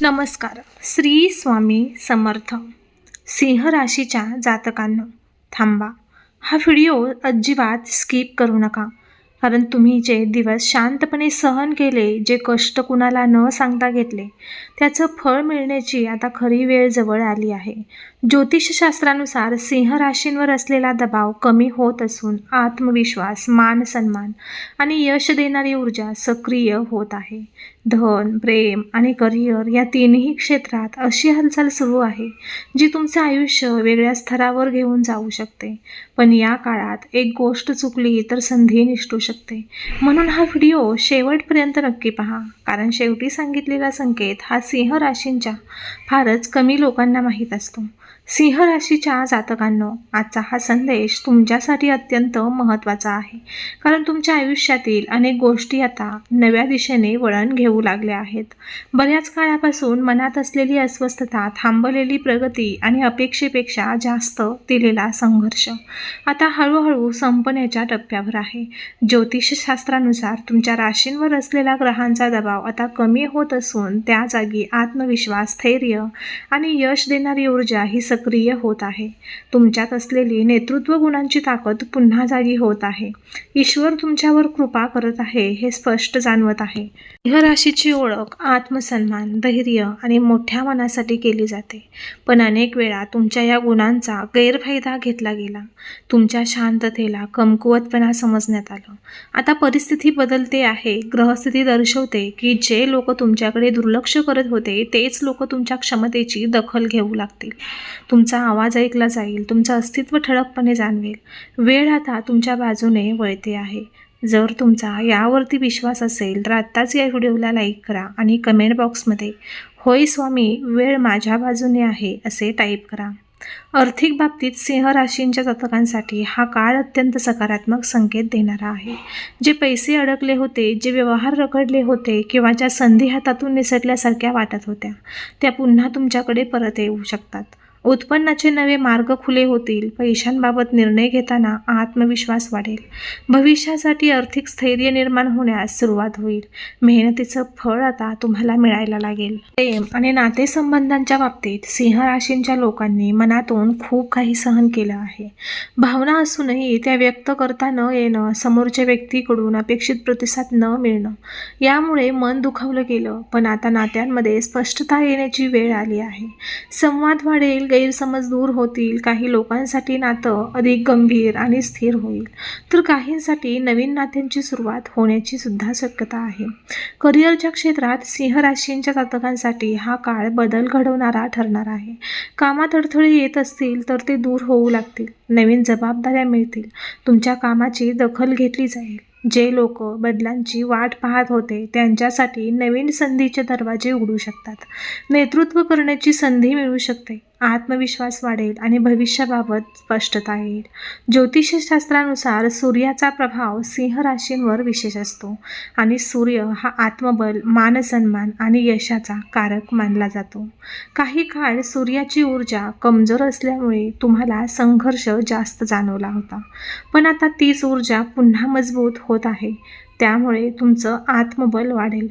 नमस्कार. श्री स्वामी समर्थ. सिंह राशीच्या जातकांना थांबा. हा व्हिडिओ अजिबात स्किप करू नका कारण तुम्ही जे दिवस शांतपणे सहन केले जे कष्ट कुणाला न सांगता घेतले त्याचं फळ मिळण्याची आता खरी वेळ जवळ आली आहे. ज्योतिषशास्त्रानुसार सिंह राशींवर असलेला दबाव कमी होत असून आत्मविश्वास मान सन्मान आणि यश देणारी ऊर्जा सक्रिय होत आहे. धन प्रेम आणि करिअर या तिन्ही क्षेत्रात अशी हालचाल सुरू आहे जी तुमचं आयुष्य वेगळ्या स्तरावर घेऊन जाऊ शकते. पण या काळात एक गोष्ट चुकली तर संधी निष्ठू शकते. म्हणून हा व्हिडिओ शेवटपर्यंत नक्की पहा कारण शेवटी सांगितलेला संकेत हा सिंह राशींच्या फारच कमी लोकांना माहीत असतो. सिंह राशीच्या जातकांनो आजचा हा संदेश तुमच्यासाठी अत्यंत महत्त्वाचा आहे. कारण तुमच्या आयुष्यातील अनेक गोष्टी आता नव्या दिशेने वळण घेऊ लागल्या आहेत. बऱ्याच काळापासून मनात असलेली अस्वस्थता थांबलेली प्रगती आणि अपेक्षेपेक्षा जास्त दिलेला संघर्ष आता हळूहळू संपण्याच्या टप्प्यावर आहे. ज्योतिषशास्त्रानुसार तुमच्या राशींवर असलेला ग्रहांचा दबाव आता कमी होत असून त्या जागी आत्मविश्वास स्थैर्य आणि यश देणारी ऊर्जा ही सक्रिय होत आहे. तुमच्यात असलेली नेतृत्व गुणांची ताकद पुन्हा जागी होत आहे. ईश्वर तुमच्यावर कृपा करत आहे हे स्पष्ट जाणवत आहे. सिंह राशीची ओळख आत्मसन्मान धैर्य आणि मोठ्या मनासाठी केली जाते. पण अनेक वेळा तुमच्या या गुणांचा गैरफायदा घेतला गेला. तुमच्या शांततेला कमकुवतपणा समजण्यात आलं. आता परिस्थिती बदलते आहे. ग्रहस्थिती दर्शवते की जे लोक तुमच्याकडे दुर्लक्ष करत होते तेच लोक तुमच्या क्षमतेची दखल घेऊ लागतील. तुमचा आवाज ऐकला जाईल तुमचं अस्तित्व ठळकपणे जाणवेल. वेळ आता तुमच्या बाजूने वळते आहे. जर तुमचा यावरती विश्वास असेल तर आत्ताच या व्हिडिओला लाईक करा आणि कमेंट बॉक्समध्ये होय स्वामी वेळ माझ्या बाजूने आहे असे टाईप करा. आर्थिक बाबतीत सिंह राशींच्या जातकांसाठी हा काळ अत्यंत सकारात्मक संकेत देणारा आहे. जे पैसे अडकले होते जे व्यवहार रखडले होते किंवा ज्या संधी हातातून निसटल्यासारख्या वाटत होत्या त्या पुन्हा तुमच्याकडे परत येऊ शकतात. उत्पन्नाचे नवे मार्ग खुले होतील. पैशांबाबत निर्णय घेताना आत्मविश्वास वाढेल. भविष्यासाठी आर्थिक स्थैर्य निर्माण होण्यास सुरुवात होईल. मेहनतीचं फळ आता तुम्हाला मिळायला लागेल. प्रेम आणि नातेसंबंधांच्या बाबतीत सिंह राशींच्या लोकांनी मनातून खूप काही सहन केलं आहे. भावना असूनही त्या व्यक्त करता न येणं समोरच्या व्यक्तीकडून अपेक्षित प्रतिसाद न मिळणं यामुळे मन दुखावलं गेलं. पण आता नात्यांमध्ये स्पष्टता येण्याची वेळ आली आहे. संवाद वाढेल गैरसमज दूर होतील काही लोकांसाठी नातं अधिक गंभीर आणि स्थिर होईल. तर काहींसाठी नवीन नात्यांची सुरुवात होण्याची सुद्धा शक्यता आहे. करिअरच्या क्षेत्रात सिंह राशींच्या जातकांसाठी हा काळ बदल घडवणारा ठरणार आहे. कामात अडथळे येत असतील तर ते दूर होऊ लागतील. नवीन जबाबदाऱ्या मिळतील. तुमच्या कामाची दखल घेतली जाईल. जे लोक बदलांची वाट पाहत होते त्यांच्यासाठी नवीन संधीचे दरवाजे उघडू शकतात. नेतृत्व करण्याची संधी मिळू शकते. आत्मविश्वास वाढेल आणि भविष्याबाबत स्पष्टता येईल. ज्योतिषशास्त्रानुसार सूर्याचा प्रभाव सिंह राशींवर विशेष असतो आणि सूर्य हा आत्मबल मानसन्मान आणि यशाचा कारक मानला जातो. काही काळ सूर्याची ऊर्जा कमजोर असल्यामुळे तुम्हाला संघर्ष जास्त जाणवला होता. पण आता तीच ऊर्जा पुन्हा मजबूत होत आहे. त्यामुळे तुमचं आत्मबल वाढेल.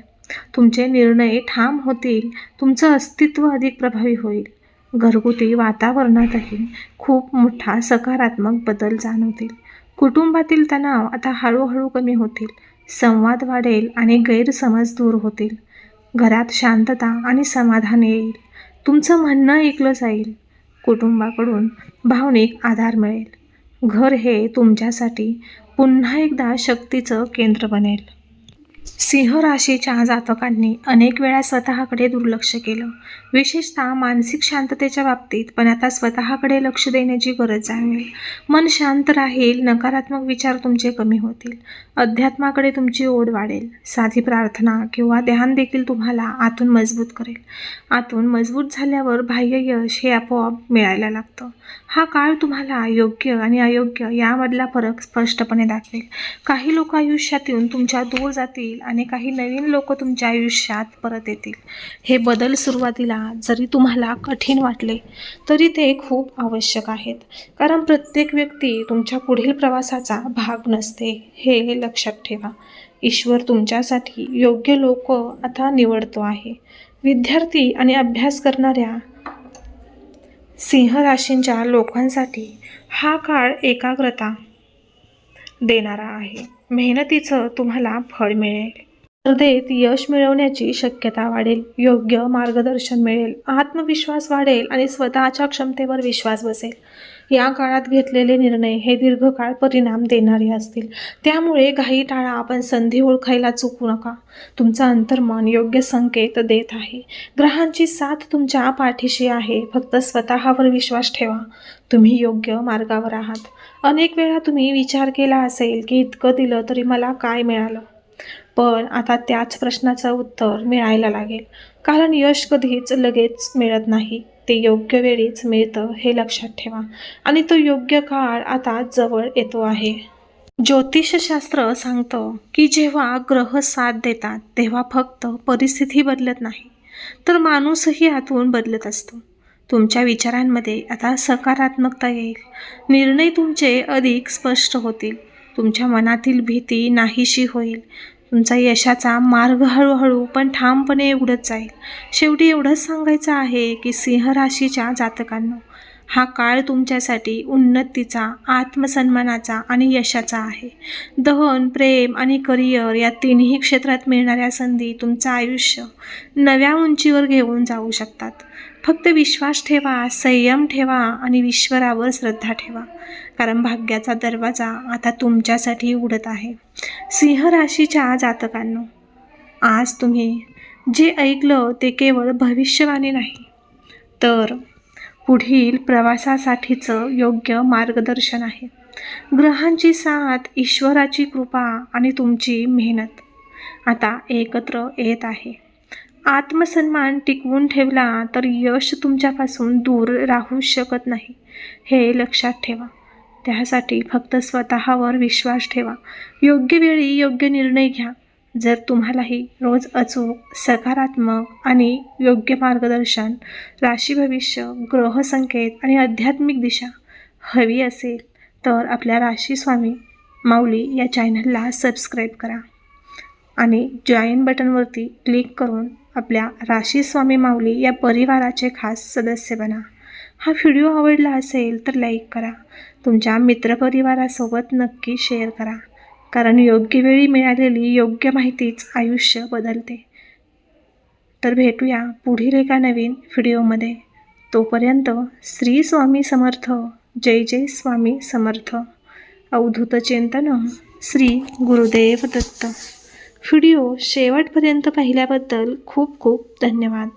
तुमचे निर्णय ठाम होतील. तुमचं अस्तित्व अधिक प्रभावी होईल. घरगुती वातावरणातही खूप मोठा सकारात्मक बदल जाणवतील. कुटुंबातील तणाव आता हळूहळू कमी होतील. संवाद वाढेल आणि गैरसमज दूर होतील. घरात शांतता आणि समाधान येईल. तुमचं म्हणणं ऐकलं जाईल. कुटुंबाकडून भावनिक आधार मिळेल. घर हे तुमच्यासाठी पुन्हा एकदा शक्तीचं केंद्र बनेल. सिंह राशीच्या जातकांनी अनेक वेळा स्वतःकडे दुर्लक्ष केलं. विशेषतः मानसिक शांततेच्या बाबतीत पण आता स्वतःकडे लक्ष देण्याची गरज आहे मन शांत राहील नकारात्मक विचार तुमचे कमी होतील. अध्यात्माकडे तुमची ओढ वाढेल. साधी प्रार्थना किंवा ध्यान देखील तुम्हाला आतून मजबूत करेल. आतून मजबूत झाल्यावर बाह्य यश हे आपोआप मिळायला लागतं. हा काळ तुम्हाला योग्य आणि अयोग्य यामधला फरक स्पष्टपणे दाखवेल. काही लोक आयुष्यात येऊन तुमच्या दूर जातील आणि काही नवीन लोक तुमच्या आयुष्यात परत येतील. हे बदल सुरुवातीला जरी तुम्हाला कठीण वाटले तरी ते खूप आवश्यक आहेत. कारण प्रत्येक व्यक्ती तुमच्या पुढील प्रवासाचा भाग नसते हे लक्षात ठेवा. ईश्वर तुमच्यासाठी योग्य लोक आता निवडतो आहे. विद्यार्थी आणि अभ्यास करणाऱ्या सिंह राशींच्या लोकांसाठी हा काळ एकाग्रता देणारा आहे. मेहनतीचं तुम्हाला फळ मिळेल. स्पर्धेत यश मिळवण्याची शक्यता वाढेल. योग्य मार्गदर्शन मिळेल. आत्मविश्वास वाढेल आणि स्वतःच्या क्षमतेवर विश्वास बसेल. या काळात घेतलेले निर्णय हे दीर्घकाळ परिणाम देणारे असतील. त्यामुळे घाई टाळा आपण संधी ओळखायला चुकू नका. तुमचं अंतर्मन योग्य संकेत देत आहे. ग्रहांची साथ तुमच्या पाठीशी आहे. फक्त स्वतःवर विश्वास ठेवा. तुम्ही योग्य मार्गावर आहात. अनेक वेळा तुम्ही विचार केला असेल की इतकं दिलं तरी मला काय मिळालं? पण आता त्याच प्रश्नाचं उत्तर मिळायला लागेल. कारण यश कधीच लगेच मिळत नाही. ते योग्य वेळीच मिळतं हे लक्षात ठेवा. आणि तो योग्य काळ आता जवळ येतो आहे. ज्योतिषशास्त्र सांगतं की जेव्हा ग्रह साथ देतात तेव्हा फक्त परिस्थिती बदलत नाही तर माणूसही आतून बदलत असतो. तुमच्या विचारांमध्ये आता सकारात्मकता येईल. निर्णय तुमचे अधिक स्पष्ट होतील. तुमच्या मनातील भीती नाहीशी होईल. तुमचा यशाचा मार्ग हळूहळू पण ठामपणे उघडत जाईल. शेवटी एवढंच सांगायचं आहे की सिंह राशीच्या जातकांनो हा काळ तुमच्यासाठी उन्नतीचा आत्मसन्मानाचा आणि यशाचा आहे. दहन प्रेम आणि करिअर या तिन्ही क्षेत्रात मिळणाऱ्या संधी तुमचं आयुष्य नव्या उंचीवर घेऊन जाऊ शकतात. फक्त विश्वास ठेवा संयम ठेवा आणि ईश्वरावर श्रद्धा ठेवा. कारण भाग्याचा दरवाजा आता तुमच्यासाठी उघडत आहे. सिंह राशीच्या जातकांनो आज तुम्ही जे ऐकलं ते केवळ भविष्यवाणी नाही तर पुढील प्रवासासाठीचं योग्य मार्गदर्शन आहे. ग्रहांची साथ ईश्वराची कृपा आणि तुमची मेहनत. आता एकत्र येत आहे. आत्मसन्मान टिकवून ठेवला तर यश तुमच्यापासून दूर राहू शकत नाही हे लक्षात ठेवा. त्यासाठी फक्त स्वतःवर विश्वास ठेवा. योग्य वेळी योग्य निर्णय घ्या. जर तुम्हालाही रोज अचूक सकारात्मक आणि योग्य मार्गदर्शन राशी भविष्य ग्रहसंकेत आणि आध्यात्मिक दिशा हवी असेल तर आपल्या राशी स्वामी माऊली या चॅनलला सबस्क्राईब करा आणि जॉईन बटनवरती क्लिक करून आपल्या राशी स्वामी माऊली या परिवाराचे खास सदस्य बना. हा व्हिडिओ आवडला असेल तर लाईक करा. तुमच्या मित्रपरिवारासोबत नक्की शेअर करा. कारण योग्य वेळी मिळालेली योग्य माहितीच आयुष्य बदलते. तर भेटूया पुढील एका नवीन व्हिडिओमध्ये. तोपर्यंत श्री स्वामी समर्थ जय जय स्वामी समर्थ. अवधूत चिंतन श्री गुरुदेव दत्त. व्हिडिओ शेवटपर्यंत पाहिल्याबद्दल खूप खूप धन्यवाद.